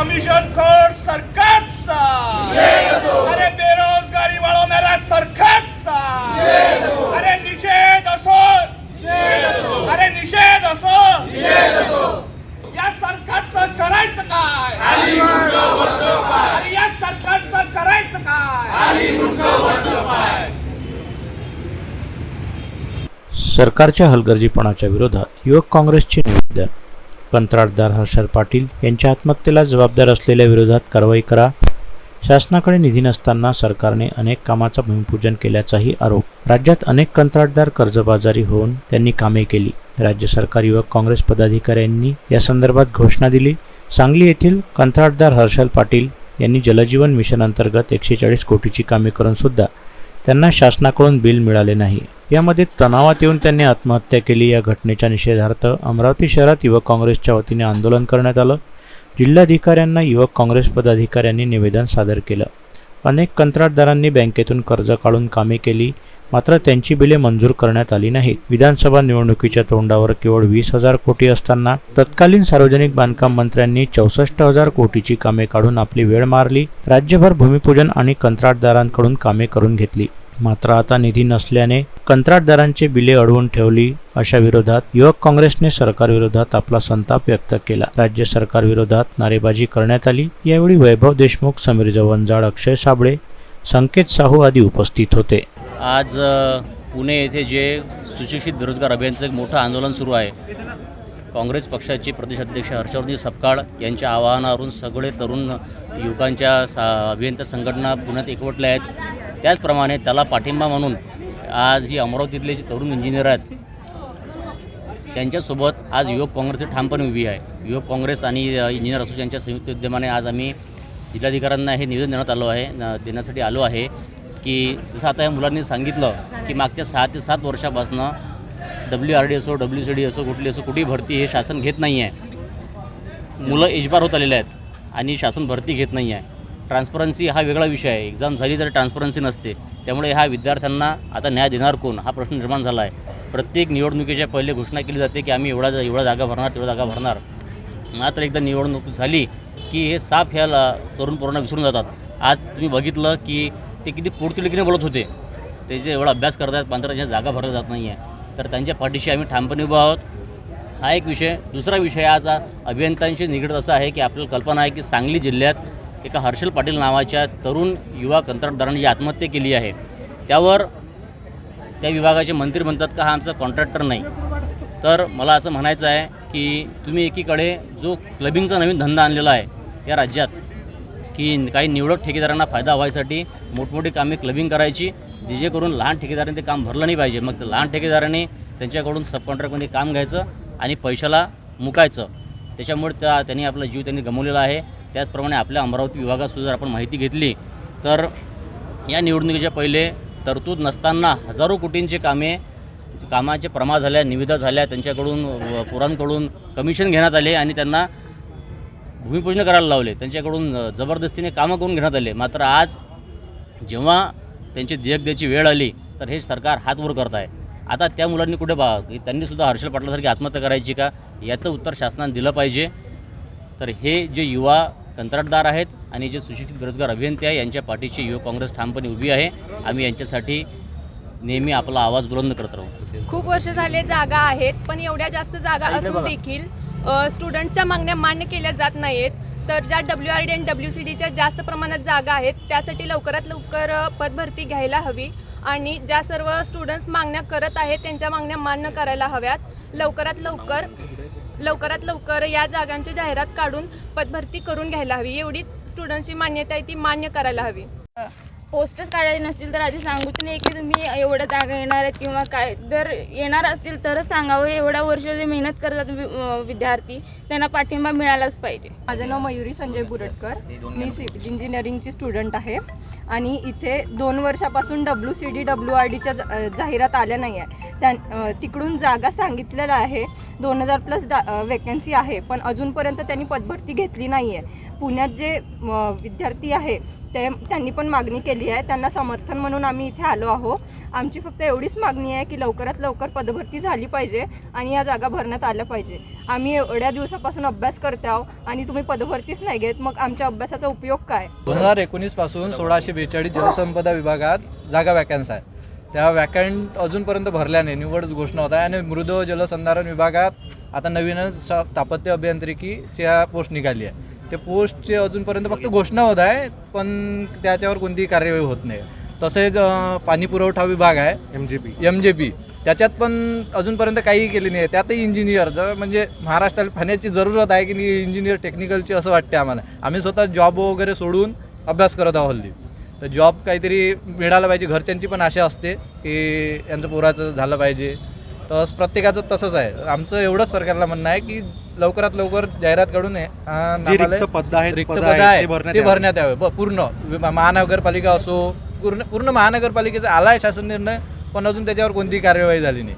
Commission खोड सरकारचा. अरे बेरोजगारी वाढवणाऱ्या सरकारचा. अरे निषेध असो. अरे निषेध असो. या सरकारचं करायचं काय? अरे या सरकारचं करायचं काय? सरकारच्या हलगर्जीपणाच्या विरोधात युवक काँग्रेसचे निवेदन. कंत्राटदार हर्षर पाटील यांच्या आत्महत्येला जबाबदार असलेल्या विरोधात कारवाई करा. शासनाकडे निधी नसताना सरकारने अनेक कामाचं भूमिपूजन केल्याचाही आरोप. राज्यात अनेक कंत्राटदार कर्जबाजारी होऊन त्यांनी कामे केली. राज्य सरकार युवक काँग्रेस पदाधिकाऱ्यांनी या संदर्भात घोषणा दिली. सांगली येथील कंत्राटदार हर्षल पाटील यांनी जलजीवन मिशन अंतर्गत एकशे चाळीस कोटीची कामे करून सुद्धा त्यांना शासनाकडून बिल मिळाले नाही. यामध्ये तणावात येऊन त्यांनी आत्महत्या केली. या घटनेच्या निषेधार्थ अमरावती शहरात युवक काँग्रेसच्या वतीने आंदोलन करण्यात आलं. जिल्हाधिकाऱ्यांना युवक काँग्रेस पदाधिकाऱ्यांनी निवेदन सादर केलं. अनेक कंत्राटदारांनी बँकेतून कर्ज काढून कामे केली. मात्र त्यांची बिले मंजूर करण्यात आली नाहीत. विधानसभा निवडणुकीच्या तोंडावर केवळ वीस हजार कोटी असताना तत्कालीन सार्वजनिक बांधकाम मंत्र्यांनी चौसष्ट हजार कोटीची कामे काढून आपली वेळ मारली राज्यभर भूमिपूजन आणि कंत्राटदारांकडून कामे करून घेतली. मात्र आता निधी नसल्याने कंत्राटदारांचे बिले अडवून ठेवली अशा विरोधात युवक काँग्रेसने सरकारविरोधात आपला संताप व्यक्त केला. राज्य सरकारविरोधात नारेबाजी करण्यात आली. यावेळी वैभव देशमुख समीर जवंजाळ अक्षय साबळे संकेत साहू आदी उपस्थित होते. आज पुणे येथे जे सुशिक्षित बेरोजगार अभियानचं एक मोठं आंदोलन सुरू आहे. काँग्रेस पक्षाचे प्रदेशाध्यक्ष हर्षवर्धन सपकाळ यांच्या आवाहनावरून सगळे तरुण युवकांच्या सा अभियंता संघटना पुण्यात एकवटल्या आहेत. त्याचप्रमाणे त्याला पाठिंबा म्हणून आज ही अमरावतीतले जे तरुण इंजिनियर आहेत त्यांच्यासोबत आज युवक काँग्रेसची ठामपणे उभी आहे. युवक काँग्रेस आणि इंजिनियर असोसिएशनच्या संयुक्त उद्यमाने आज आम्ही जिल्हाधिकाऱ्यांना हे निवेदन देण्यात आलो आहे न- देण्यासाठी आलो आहे. की जसं आता या मुलांनी सांगितलं की मागच्या सहा ते सात वर्षापासून डब्ल्यू आर डी असो डब्ल्यू सी डी असो कुठली असो कुठेही भरती हे शासन घेत नाही आहे मुलं एजबार होत आलेले आहेत आणि शासन भरती घेत नाही आहे ट्रान्सपरन्सी हा वेगळा विषय आहे. एक्झाम झाली तर ट्रान्सपरन्सी नसते. त्यामुळे ह्या विद्यार्थ्यांना आता न्याय देणार कोण? हा प्रश्न निर्माण झाला आहे प्रत्येक निवडणुकीच्या पहिले घोषणा केली जाते की आम्ही एवढा एवढा जागा भरणार तेवढा जागा भरणार. मात्र एकदा निवडणूक झाली की हे साफ ह्या तरुण पोरांना विसरून जातात. आज तुम्ही बघितलं की ते किती पोटतिडकीने बोलत होते. ते जे एवढा अभ्यास करतात पंधराच्या त्यांच्या जागा भरल्या जात नाही आहे तर त्यांच्या पाठीशी आम्ही ठामपणे उभा आहोत. हा एक विषय. दुसरा विषय आज अभियंत्यांशी निगडीत असा आहे की आपल्याला कल्पना आहे की सांगली जिल्ह्यात एका हर्षल पाटील नावाच्या तरुण युवा कंत्राटदारांनी जी आत्महत्या केली आहे त्यावर त्या विभागाचे मंत्री म्हणतात का हा आमचा कॉन्ट्रॅक्टर नाही. तर मला असं म्हणायचं आहे की तुम्ही एकीकडे जो क्लबिंगचा नवीन धंदा आणलेला आहे या राज्यात की काही निवडक ठेकेदारांना फायदा व्हायसाठी मोठमोठी कामे क्लबिंग करायची जे करून लहान ठेकेदारांनी ते काम भरलं नाही पाहिजे. मग लहान ठेकेदारांनी त्यांच्याकडून सब कॉन्ट्रॅक्टमध्ये काम घ्यायचं आणि पैशाला मुकायचं. त्याच्यामुळे त्या त्यांनी आपला जीव त्यांनी गमवलेला आहे. त्याचप्रमाणे आपल्या अमरावती विभागातसुद्धा जर आपण माहिती घेतली तर या निवडणुकीच्या पहिले तरतूद नसताना हजारो कोटींचे कामे कामाचे प्रमा झाल्या निविदा झाल्या त्यांच्याकडून पुरांकडून पोरांकडून कमिशन घेण्यात आले आणि त्यांना भूमिपूजन करायला लावले. त्यांच्याकडून जबरदस्तीने कामं करून घेण्यात आले. मात्र आज जेव्हा त्यांची देयक द्यायची वेळ आली तर हे सरकार हात वर करत आहे आता त्या मुलांनी कुठे बा त्यांनी सुद्धा हर्षल पाटलासारखी आत्महत्या करायची का? याचं उत्तर शासनाने दिलं पाहिजे. तर हे जे युवा कंत्राटदार आहेत आणि जे सुशिक्षित बेरोजगार अभियंते आहे यांच्या पाठीची युवक काँग्रेस ठामपणे उभी आहे. आम्ही यांच्यासाठी नेहमी आपला आवाज बुलंद करत राहू. खूप वर्ष झाले जागा आहेत पण एवढ्या जास्त जागा असून देखील स्टुडंटच्या मागण्या मान्य केल्या जात नाहीत. तर ज्या डब्ल्यू आर डी आणि डब्ल्यू सी डीच्या जास्त प्रमाणात जागा आहेत त्यासाठी लवकरात लवकर पदभरती घ्यायला हवी. आणि ज्या सर्व स्टुडंट्स मागण्या करत आहेत त्यांच्या मागण्या मान्य करायला हव्यात. लवकरात लवकर लवकरात लवकर या जागांची जाहिरात काढून पदभरती करून घ्यायला हवी. एवढीच स्टुडंटची मान्यता आहे ती मान्य करायला हवी. पोस्टर्स काढायचे नसतील तर आधी सांगूच नाही की तुम्ही एवढ्या जागा येणार आहेत किंवा काय. जर येणार असतील तरच सांगावं. एवढ्या वर्ष जे मेहनत करतात वि- विद्यार्थी त्यांना पाठिंबा मिळालाच पाहिजे. माझं नाव मयुरी संजय बुरटकर मी सिव्हिल इंजिनिअरिंगची स्टुडंट आहे. आणि इथे दोन वर्षापासून W C D W R डीच्या जाहिरात आल्या नाही आहे त्या तिकडून जागा सांगितलेल्या आहे. दोन हजार प्लस वेकन्सी आहे. पण अजूनपर्यंत त्यांनी पदभरती घेतली नाही आहे पुण्यात जे विद्यार्थी आहे ते त्यांनी पण मागणी केली आहे. त्यांना समर्थन म्हणून आम्ही इथे आलो आहो. आमची फक्त एवढीच मागणी आहे की लवकरात लवकर पदभरती झाली पाहिजे आणि या जागा भरण्यात आल्या पाहिजे. आम्ही एवढ्या दिवसापासून अभ्यास करते आहो आणि तुम्ही पदभरतीच नाही घेत मग आमच्या अभ्यासाचा उपयोग काय? दोन हजार एकोणीसपासून सोळाशे बेचाळीस जलसंपदा विभागात जागा वॅकन्स आहे त्या वॅकंट अजूनपर्यंत भरल्या नाही. निवड घोषणा होत आहे आणि मृद जलसंधारण विभागात आता नवीनच स्थापत्य अभियांत्रिकीच्या पोस्ट निघाली आहे. ते पोस्टचे अजूनपर्यंत फक्त घोषणा होत आहे पण त्याच्यावर कोणतीही कार्यवाही होत नाही. तसेच पाणी पुरवठा विभाग आहे. M G P M J P त्याच्यात पण अजूनपर्यंत काही केली नाही. आहे त्यातही इंजिनियर जर म्हणजे महाराष्ट्राला पाण्याची जरूरत आहे की नाही इंजिनियर टेक्निकलची असं वाटते आम्हाला. आम्ही स्वतः जॉब वगैरे सोडून अभ्यास करत आहोत हल्ली. तर जॉब काहीतरी मिळालं पाहिजे. घरच्यांची पण आशा असते की यांचं पोराचं झालं पाहिजे. तर प्रत्येकाचं तसंच आहे. आमचं एवढंच सरकारला म्हणणं आहे की लवकरात लवकर जाहिरात काढून आहे, अं, जी नामालय- रिक्त पदं आहेत, रिक्त पदं पदं आहेत, आहे ते भरण्यात ते यावं. भरण्यात यावे. ब- पूर्ण. वि- महानगरपालिका असो पूर्ण पूर्ण महानगरपालिकेचा आला आहे शासन निर्णय पण अजून त्याच्यावर कोणतीही कार्यवाही झाली नाही.